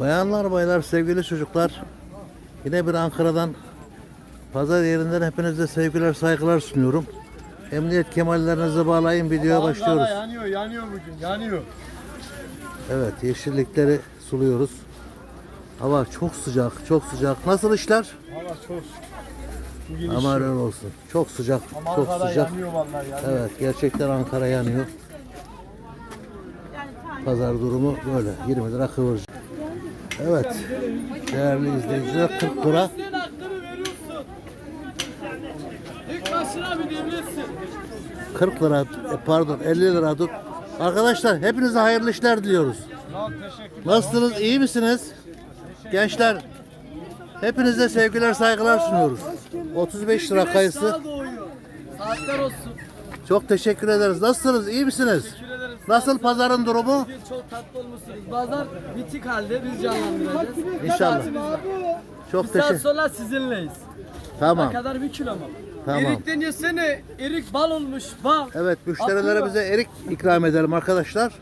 Bayanlar baylar sevgili çocuklar yine bir Ankara'dan pazar yerinden hepinize sevgiler saygılar sunuyorum. Emniyet kemerlerinizi bağlayın videoya başlıyoruz. Yanıyor, yanıyor bugün, yanıyor. Evet yeşillikleri suluyoruz. Hava çok sıcak çok sıcak. Nasıl işler? Hava çok. Bugün Aman öyle olsun. Çok sıcak Ama çok Ankara sıcak. yanıyor vallahi yanıyor. Evet gerçekten Ankara yanıyor. Pazar durumu böyle 20 lira kıvırcık. Evet değerli izleyiciler 40 lira. İlk başına bir devletsin. 40 lira e, pardon 50 lira tut. Arkadaşlar hepinize hayırlı işler diliyoruz. Nasılsınız? iyi misiniz? Gençler hepinize sevgiler saygılar sunuyoruz. 35 lira kayısı. Saatler olsun. Çok teşekkür ederiz. Nasılsınız? iyi misiniz? Nasıl pazarın durumu? Bugün çok tatlı olmuşsunuz. Pazar bitik halde biz canlandıracağız. İnşallah. Çok Bir saat teşekkür. sonra sizinleyiz. Tamam. Ne kadar bir kilo mu? Tamam. Erikten yesene. Erik bal olmuş. Bal. Evet müşterilerimize erik ikram edelim arkadaşlar.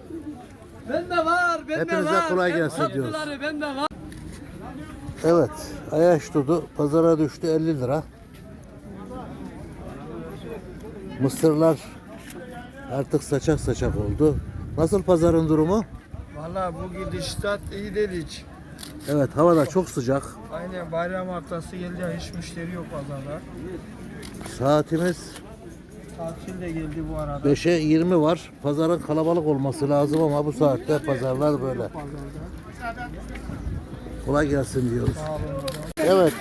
Ben de var. Ben de Hepinize var. kolay Hep gelsin diyoruz. tatlıları Ben de var. Evet. Ayaş dudu pazara düştü 50 lira. Mısırlar artık saçak saçak oldu. Nasıl pazarın durumu? Valla bu gidişat iyi değil hiç. Evet hava da çok sıcak. Aynen bayram haftası geldi hiç müşteri yok pazarda. Saatimiz Tatil de geldi bu arada. 5'e 20 var. Pazarın kalabalık olması lazım ama bu saatte pazarlar böyle. Kolay gelsin diyoruz. Evet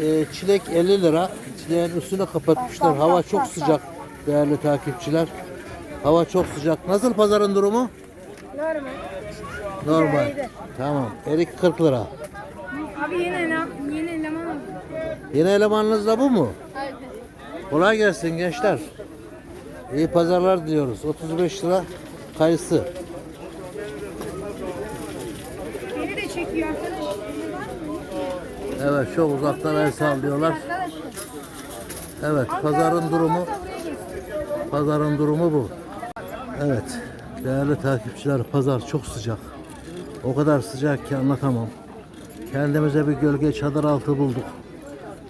e, çilek 50 lira. Çileğin üstüne kapatmışlar. Hava çok sıcak değerli takipçiler. Hava çok sıcak. Nasıl pazarın durumu? Normal. Normal. Tamam. Erik 40 lira. Abi yeni eleman, yeni eleman oldu. Yeni elemanınız da bu mu? Aynen. Kolay gelsin gençler. İyi pazarlar diliyoruz. 35 lira kayısı. Beni de çekiyor arkadaş. Evet çok uzaktan el sallıyorlar. Evet pazarın durumu pazarın durumu bu. Evet değerli takipçiler pazar çok sıcak. O kadar sıcak ki anlatamam. Kendimize bir gölge çadır altı bulduk.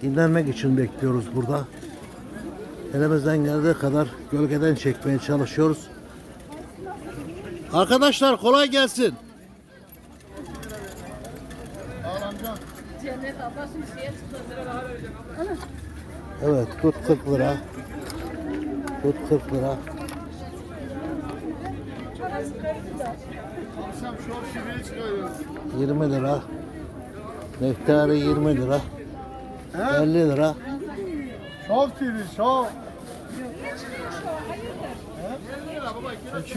Dinlenmek için bekliyoruz burada. Elimizden geldiği kadar gölgeden çekmeye çalışıyoruz. Arkadaşlar kolay gelsin. Evet tut 40 lira. Tut 40 lira. Akşam şov şiveyi çıkarıyoruz. 20 lira. Nektarı 20 lira. 50 lira. Şov TV, şov.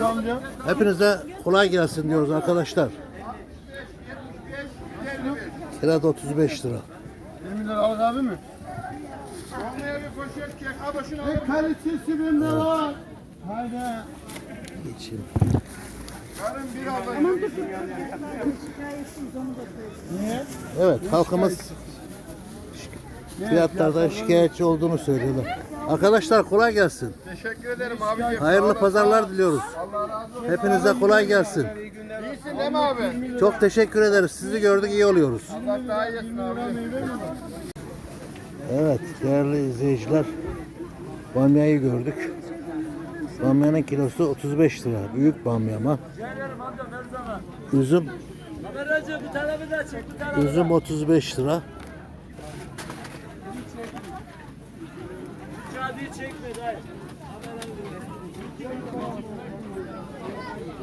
Amca. Hepinize kolay gelsin diyoruz arkadaşlar. Kiraz 35 lira. 20 lira al abi mi? Olmaya bir poşet kek. Abi şunu kalitesi bende var. Haydi. Geçeyim. Evet halkımız fiyatlardan şikayetçi olduğunu söylüyorlar. Arkadaşlar kolay gelsin. Teşekkür ederim abiciğim. Hayırlı pazarlar diliyoruz. Allah razı olsun. Hepinize kolay gelsin. İyisin değil mi abi? Çok teşekkür ederiz. Sizi gördük iyi oluyoruz. Allah daha iyisin abi. Evet değerli izleyiciler bamyayı gördük. Bamyanın kilosu 35 lira. Büyük bamya ama. Üzüm, üzüm 35 lira.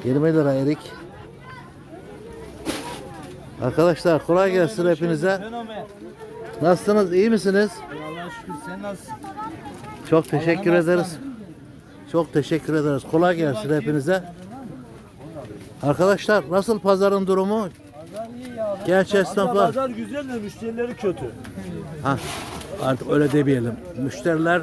20 lira erik. Arkadaşlar kolay gelsin hepinize. Nasılsınız? iyi misiniz? Allah'a şükür sen nasılsın? Çok teşekkür ederiz. Çok teşekkür ederiz. Kolay gelsin hepinize. Arkadaşlar nasıl pazarın durumu? Pazar iyi ya. Genç esnaflar. Pazar güzel de müşterileri kötü. Ha, artık öyle demeyelim. Müşteriler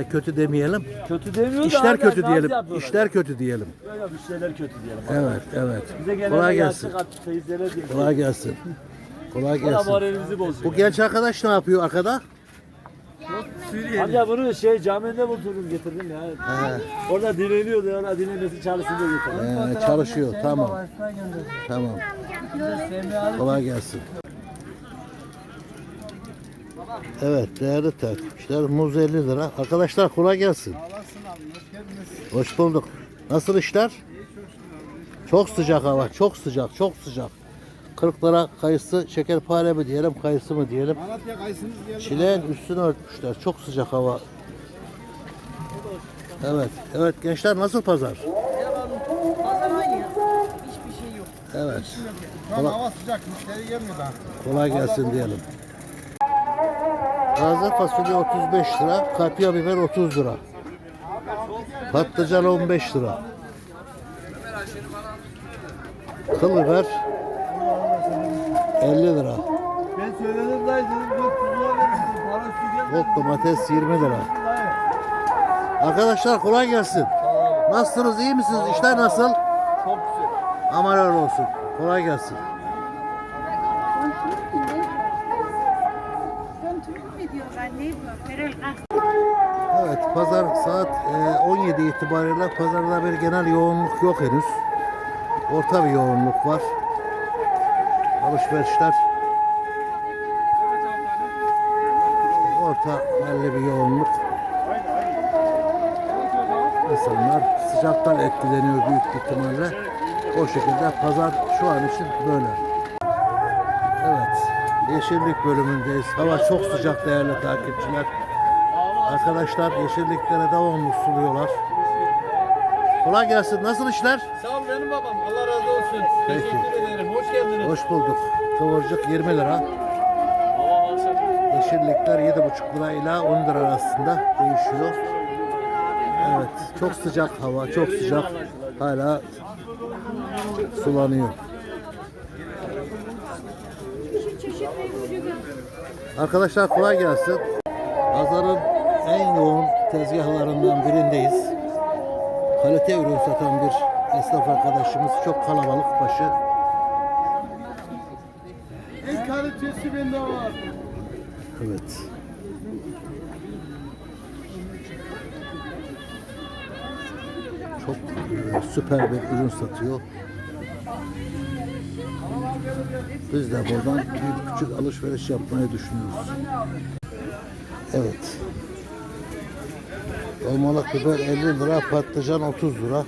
e, kötü demeyelim. Kötü demiyor da İşler abi, kötü diyelim. yapıyorlar. İşler kötü diyelim. Böyle müşteriler kötü diyelim. Evet, evet. Gelen Kolay gelsin. teyzelere diyelim. Kolay gelsin. Kolay gelsin. moralimizi bozuyor. Bu genç arkadaş ne yapıyor arkada? Suriyeli. Amca bunu şey camide buldum getirdim ya. He, Orada dinleniyordu ona dinlenmesi çalışsın diye getirdim. he, çalışıyor. Tamam. Tamam. Kolay gelsin. Evet değerli takipçiler muz 50 lira. Arkadaşlar kolay gelsin. Hoş bulduk. Nasıl işler? Çok sıcak hava. Çok sıcak. Çok sıcak. 40 lira kayısı şekerpare mi diyelim kayısı mı diyelim. Malatya kayısınız geldi. Çileğin üstünü örtmüşler. Çok sıcak hava. Evet. Evet gençler nasıl pazar? Pazar aynı ya. Hiçbir şey yok. Evet. Şu an hava sıcak. Müşteri gelmiyor daha. Kolay gelsin diyelim. Taze fasulye 35 lira, kapya biber 30 lira. Patlıcan 15 lira. Kıl biber 50 lira. Ben söyledim dayı dedim 400 lira verirsin. Para su gelmedi. Bok domates 20 lira. Arkadaşlar kolay gelsin. Nasılsınız? iyi misiniz? İşler nasıl? Çok güzel. Aman öyle olsun. Kolay gelsin. Evet, pazar saat e, 17 itibariyle pazarda bir genel yoğunluk yok henüz. Orta bir yoğunluk var. Alışverişler orta belli bir yoğunluk. İnsanlar sıcaktan etkileniyor büyük ihtimalle. O şekilde pazar şu an için böyle. Evet, yeşillik bölümündeyiz. Hava çok sıcak değerli takipçiler. Arkadaşlar yeşilliklere devamlı suluyorlar. Kolay gelsin. Nasıl işler? Sağ ol benim babam. Allah razı olsun. Peki. Teşekkür ederim. Hoş geldiniz. Hoş bulduk. Kıvırcık 20 lira. Yeşillikler 7,5 lira ile 10 lira arasında değişiyor. Evet, çok sıcak hava, çok sıcak. Hala sulanıyor. Arkadaşlar kolay gelsin. Pazarın en yoğun tezgahlarından birindeyiz. Kalite ürün satan bir esnaf arkadaşımız. Çok kalabalık başı. En kalitesi bende var. Evet. Çok e, süper bir ürün satıyor. Biz de buradan bir küçük alışveriş yapmayı düşünüyoruz. Evet. Dolmalık biber 50 lira, patlıcan 30 lira.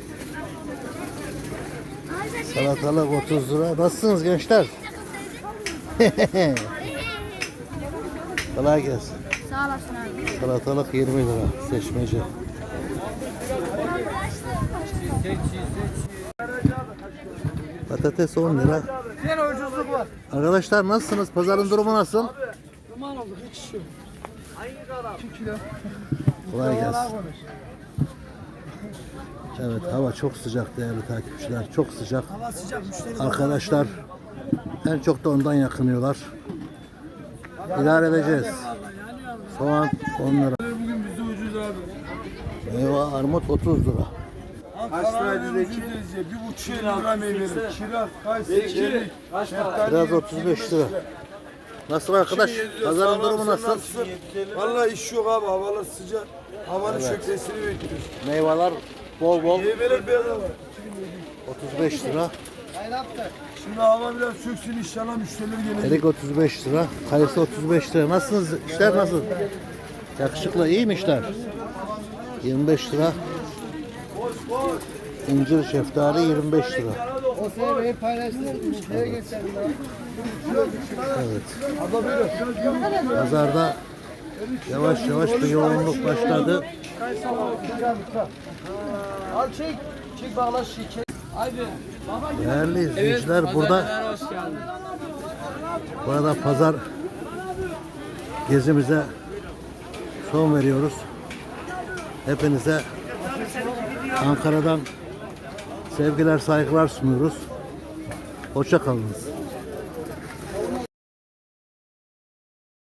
Salatalık 30 lira. Nasılsınız gençler? Kolay gelsin. Sağ olasın abi. Salatalık 20 lira seçmece. Patates 10 lira. Yine ucuzluk var. Arkadaşlar nasılsınız? Pazarın durumu nasıl? Duman olduk. Hiç iş yok. Kolay gelsin. Evet hava çok sıcak değerli takipçiler. Çok sıcak. Hava sıcak. Müşteri Arkadaşlar en çok da ondan yakınıyorlar. İdare edeceğiz. Soğan 10 lira. Bugün bizde ucuz abi. Meyve armut 30 lira. Ucuz diyeceği. Bir buçuk lira meyveli. Kiraz, şeftali. Biraz 35 lira. Nasıl arkadaş? Pazarın durumu nasıl? Vallahi iş yok abi. Havalar sıcak. Havanın şöklesini bekliyoruz. Meyveler bol bol Meyveler bedava. 35 lira. Şimdi hava biraz söksün inşallah müşteriler gelecek. Erik 35 lira. Kayısı 35 lira. Nasılsınız? İşler nasıl? Yakışıklı iyi mi işler? 25 lira. İncir şeftali 25 lira. O sebebi paylaştın. Müşteriye geçer. Evet. Pazarda yavaş yavaş bir yoğunluk başladı. Al çek. Çek bağlaş çek. Abi. Değerli izleyiciler burada Hoş geldin. burada pazar gezimize son veriyoruz. Hepinize Ankara'dan sevgiler saygılar sunuyoruz. Hoşça kalınız.